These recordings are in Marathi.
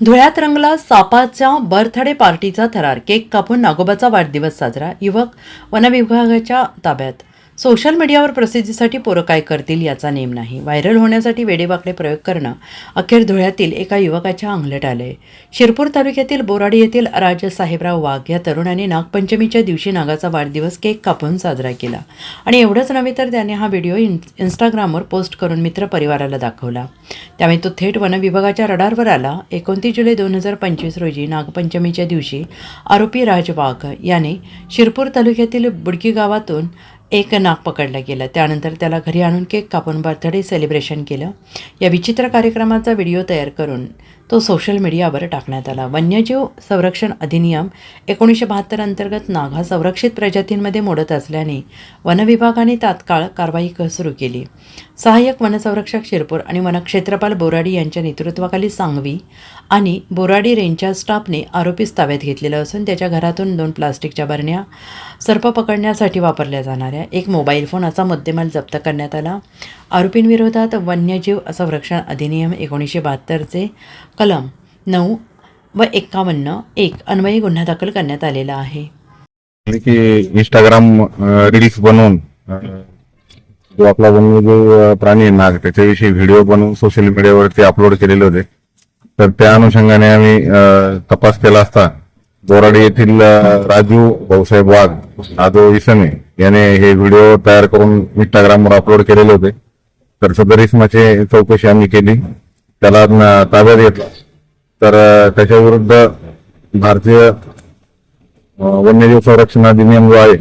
धुळ्यात रंगला सापाच्या बर्थडे पार्टीचा थरार. केक कापून नागोबाचा वाढदिवस साजरा. युवक वनविभागाच्या ताब्यात. सोशल मीडियावर प्रसिद्धीसाठी पोरं काय करतील याचा नेम नाही. व्हायरल होण्यासाठी वेडेवाकडे प्रयोग करणं अखेर धुळ्यातील एका युवकाच्या अंगलट आलंय. शिरपूर तालुक्यातील बोराडी येथील राज साहेबराव वाघ या तरुणाने नागपंचमीच्या दिवशी नागाचा वाढदिवस केक कापून साजरा केला. आणि एवढंच नव्हे तर त्याने हा व्हिडिओ इन इंस्टाग्रामवर पोस्ट करून मित्रपरिवाराला दाखवला. त्यामुळे तो थेट वनविभागाच्या रडारवर आला. एकोणतीस जुलै दोन हजार पंचवीस रोजी नागपंचमीच्या दिवशी आरोपी राज वाघ याने शिरपूर तालुक्यातील बुडकी गावातून एक नाग पकडला गेला. त्यानंतर त्याला घरी आणून केक कापून बर्थडे सेलिब्रेशन केलं. या विचित्र कार्यक्रमाचा व्हिडिओ तयार करून तो सोशल मीडियावर टाकण्यात आला. वन्यजीव संरक्षण अधिनियम एकोणीसशे बहात्तर अंतर्गत नाग हा संरक्षित प्रजातींमध्ये मोडत असल्याने वनविभागाने तात्काळ कारवाई क- सुरू केली. सहाय्यक वनसंरक्षक शिरपूर आणि वनक्षेत्रपाल बोराडी यांच्या नेतृत्वाखाली सांगवी आणि बोराडी रेंजच्या स्टाफने आरोपीस ताब्यात घेतलेलं असून त्याच्या घरातून दोन प्लास्टिकच्या बरण्या सर्प पकडण्यासाठी वापरल्या जाणाऱ्या एक मोबाईल फोन असा मुद्देमाल जप्त करण्यात आला. आरोपींविरोधात वन्यजीव संरक्षण अधिनियम एकोणीसशे बहात्तरचे कलम नऊ व एक्कावन्न एक अन्वयी गुन्हा दाखल करण्यात आलेला आहे. की इंस्टाग्राम रील्स बनवून जो आपला वन्यजीव प्राणी नाग त्याच्याविषयी व्हिडिओ बनवून सोशल मीडियावरती अपलोड केलेले होते. तर त्या अनुषंगाने आम्ही तपास केला असता बोराडे येथील राजू भाऊसाहेब वाघ आदो इसमे याने हे व्हिडिओ तयार करून इंस्टाग्रामवर अपलोड केलेले होते. तर सदर इसमाची चौकशी आम्ही केली. त्याला ताब्यात घेतला. तर त्याच्याविरुद्ध त्याच्या विरुद्ध भारतीय वन्यजीव संरक्षण अधिनियम जो आहे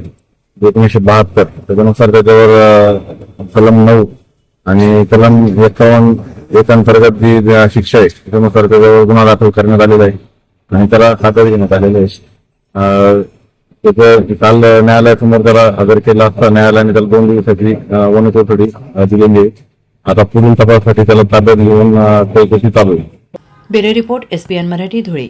एकोणीशे बहात्तर त्याच्यानुसार त्याच्यावर कलम नऊ आणि कलम एकावन्न एक अंतर्गत जी शिक्षा आहे त्याच्यानुसार त्याच्यावर गुन्हा दाखल करण्यात आलेला आहे. आणि त्याला खात्यात घेण्यात आलेलं आहे. त्याचं काल न्यायालयासमोर त्याला हजर केला असता. न्यायालयाने त्याला दोन दिवसाची वन वनकोठडी अं, दिलेली आहे आता पुढील तपासासाठी त्याला ताब्यात घेऊन चौकशी चालू आहे. Bureau report S Marathi Dhule.